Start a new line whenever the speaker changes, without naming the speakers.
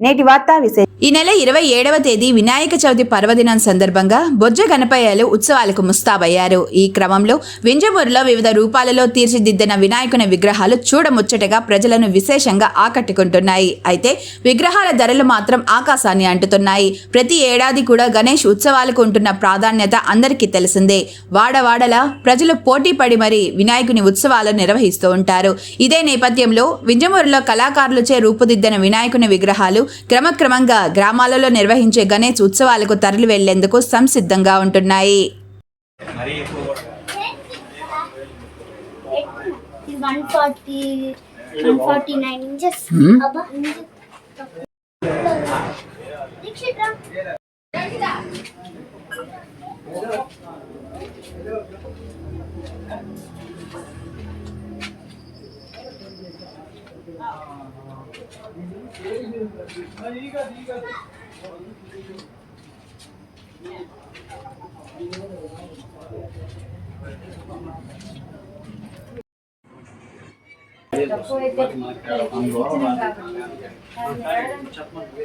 నేటి వార్తా విశేష
ఈ నెల ఇరవై ఏడవ తేదీ వినాయక చవితి పర్వదినం సందర్భంగా బొజ్జ గణపయ్యలు ఉత్సవాలకు ముస్తాబయ్యారు. ఈ క్రమంలో వింజమూరులో వివిధ రూపాలలో తీర్చిదిద్దిన వినాయకుని విగ్రహాలు చూడముచ్చటగా ప్రజలను విశేషంగా ఆకట్టుకుంటున్నాయి. అయితే విగ్రహాల ధరలు మాత్రం ఆకాశాన్ని అంటుతున్నాయి. ప్రతి ఏడాది కూడా గణేష్ ఉత్సవాలకు ఉంటున్న ప్రాధాన్యత అందరికీ తెలిసిందే. వాడవాడలా ప్రజలు పోటీ పడి మరీ వినాయకుని ఉత్సవాలు నిర్వహిస్తూ ఉంటారు. ఇదే నేపథ్యంలో వింజమూరులో కళాకారులచే రూపుదిద్దిన వినాయకుని విగ్రహాలు క్రమక్రమంగా గ్రామాలలో నిర్వహించే గణేష్ ఉత్సవాలకు తరలి వెళ్ళేందుకు సంసిద్ధంగా ఉంటున్నాయి.
చెప్పండి